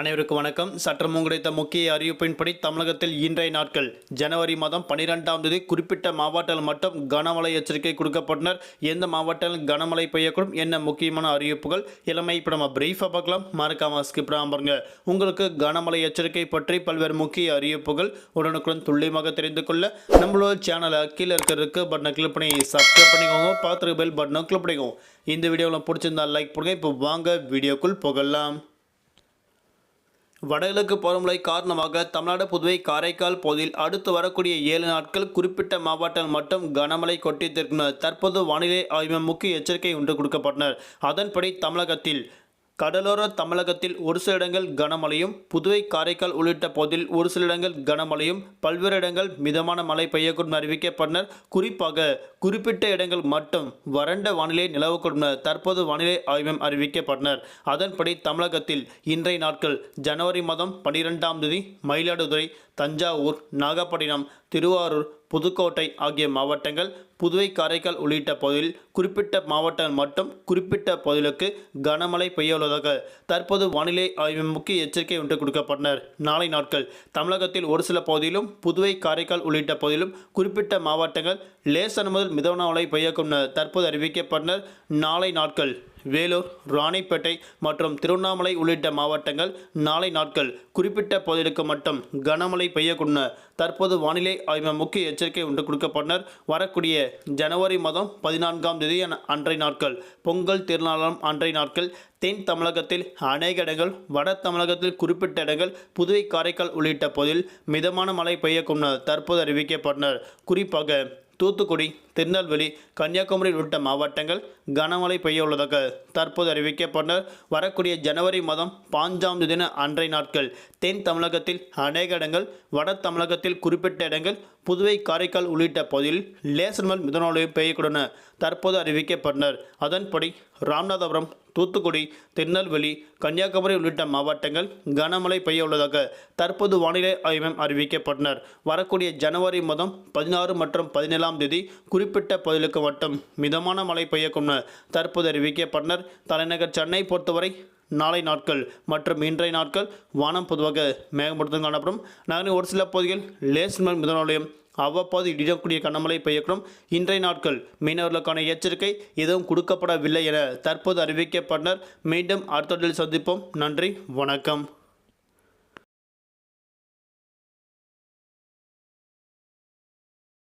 அனைவருக்கும் வணக்கம். சற்றம் கிடைத்த முக்கிய அறிவிப்பின்படி தமிழகத்தில் இன்றைய நாட்கள் ஜனவரி மாதம் பன்னிரெண்டாம் தேதி குறிப்பிட்ட மாவட்டங்கள் மட்டும் கனமழை எச்சரிக்கை கொடுக்கப்பட்டனர். எந்த மாவட்டங்கள் கனமழை பெய்யக்கூடும் என்ன முக்கியமான அறிவிப்புகள்? இளமை இப்போ நம்ம பிரீஃபாக பார்க்கலாம். மறக்காம ஸ்கிப் பாருங்க. உங்களுக்கு கனமழை எச்சரிக்கை பற்றி பல்வேறு முக்கிய அறிவிப்புகள் உடனுக்குடன் துல்லியமாக தெரிந்து கொள்ள நம்மளோட சேனலை கீழே இருக்கிறதுக்கு பட்டனை கிளிக் பண்ணி சப்ஸ்கிரைப் பண்ணிக்கோங்க. பார்த்துருக்க பெல் பட்டனை கிளிக் பண்ணிக்கோங்க. இந்த வீடியோவில் பிடிச்சிருந்தா லைக் பண்ணுங்க இப்போ வாங்க வீடியோக்குள் போகலாம். வடகிழக்கு பருவமழை காரணமாக தமிழ்நாடு புதுவை காரைக்கால் பகுதியில் அடுத்து வரக்கூடிய ஏழு நாட்கள் குறிப்பிட்ட மாவட்டங்கள் மட்டும் கனமழை கொட்டித்திருக்கின்றனர் தற்போது வானிலை ஆய்வு முக்கிய எச்சரிக்கை ஒன்று கொடுக்கப்பட்டனர். அதன்படி தமிழகத்தில் கடலோர தமிழகத்தில் ஒரு சில இடங்கள் கனமழையும் புதுவை காரைக்கால் உள்ளிட்ட பகுதியில் ஒரு சில இடங்கள் கனமழையும் பல்வேறு இடங்கள் மிதமான மழை பெய்யக்கூடும் அறிவிக்கப்பட்டனர். குறிப்பாக குறிப்பிட்ட இடங்கள் மட்டும் வறண்ட வானிலை நிலவக்கூடும் தற்போது வானிலை ஆய்வம் அறிவிக்கப்பட்டனர். அதன்படி தமிழகத்தில் இன்றைய நாட்கள் ஜனவரி மாதம் பனிரெண்டாம் தேதி மயிலாடுதுறை தஞ்சாவூர் நாகப்பட்டினம் திருவாரூர் புதுக்கோட்டை ஆகிய மாவட்டங்கள் புதுவை காரைக்கால் உள்ளிட்ட பகுதியில் குறிப்பிட்ட மாவட்டங்கள் மட்டும் குறிப்பிட்ட பகுதிகளுக்கு கனமழை பெய்ய உள்ளதாக தற்போது வானிலை ஆய்வு முக்கிய எச்சரிக்கை ஒன்று கொடுக்கப்பட்டனர். நாளை நாட்கள் தமிழகத்தில் ஒரு சில பகுதியிலும் புதுவை காரைக்கால் உள்ளிட்ட பகுதியிலும் குறிப்பிட்ட மாவட்டங்கள் லேசன் முதல் மிதமான மழை பெய்யக்கும் தற்போது அறிவிக்கப்பட்டனர். நாளை நாட்கள் வேலூர் ராணிப்பேட்டை மற்றும் திருவண்ணாமலை உள்ளிட்ட மாவட்டங்கள் நாளை நாட்கள் குறிப்பிட்ட பகுதிகளுக்கு மட்டும் கனமழை பெய்யக்கூடும் தற்போது வானிலை ஆய்வு முக்கிய எச்சரிக்கை ஒன்று கொடுக்கப்பட்டனர். வரக்கூடிய ஜனவரி மாதம் பதினான்காம் தேதி அன்றை அன்றைய நாட்கள். பொங்கல் திருநாளாம் அன்றைய நாட்கள். தென் தமிழகத்தில் அநேக இடங்கள் வட தமிழகத்தில் குறிப்பிட்ட இடங்கள் புதுவை காரைக்கால் உள்ளிட்ட பகுதியில் மிதமான மழை பெய்யக்கும் தற்போது அறிவிக்கப்பட்டனர். குறிப்பாக தூத்துக்குடி திருநெல்வேலி கன்னியாகுமரி உள்ளிட்ட மாவட்டங்கள் கனமழை பெய்ய உள்ளதாக தற்போது அறிவிக்கப்பட்டனர் வரக்கூடிய ஜனவரி மாதம் பாஞ்சாம் தின அன்றைய நாட்கள். தென் தமிழகத்தில் அநேக இடங்கள் வட தமிழகத்தில் குறிப்பிட்ட இடங்கள் புதுவை காரைக்கால் உள்ளிட்ட பகுதியில் லேசர் மேல் மிதனமழை பெய்யக்கூடும் தற்போது அறிவிக்கப்பட்டனர் அதன்படி ராமநாதபுரம் தூத்துக்குடி திருநெல்வேலி கன்னியாகுமரி உள்ளிட்ட மாவட்டங்கள் கனமழை பெய்ய உள்ளதாக தற்போது வானிலை ஆய்வம் அறிவிக்கப்பட்டனர். வரக்கூடிய ஜனவரி மாதம் பதினாறு மற்றும் பதினேழாம் தேதி குறிப்பிட்ட பகுதிகளுக்கு மட்டும் மிதமான மழை பெய்யக்கும் தற்போது அறிவிக்கப்பட்டனர். தலைநகர் சென்னை பொறுத்தவரை நாளை நாட்கள் மற்றும் இன்றைய நாட்கள் வானம் பொதுவாக மேகமூட்டத்துடன் காணப்படும். நகரின் ஒரு சில பகுதிகள் லேஸ் மிதமலையும் அவ்வப்போது இடியக்கூடிய கனமழை பெய்யக்கூடும். இன்றைய நாட்கள் மீனவர்களுக்கான எச்சரிக்கை எதுவும் கொடுக்கப்படவில்லை என தற்போது அறிவிக்கப்பட்டனர். மீண்டும் அடுத்த சந்திப்போம். நன்றி வணக்கம்.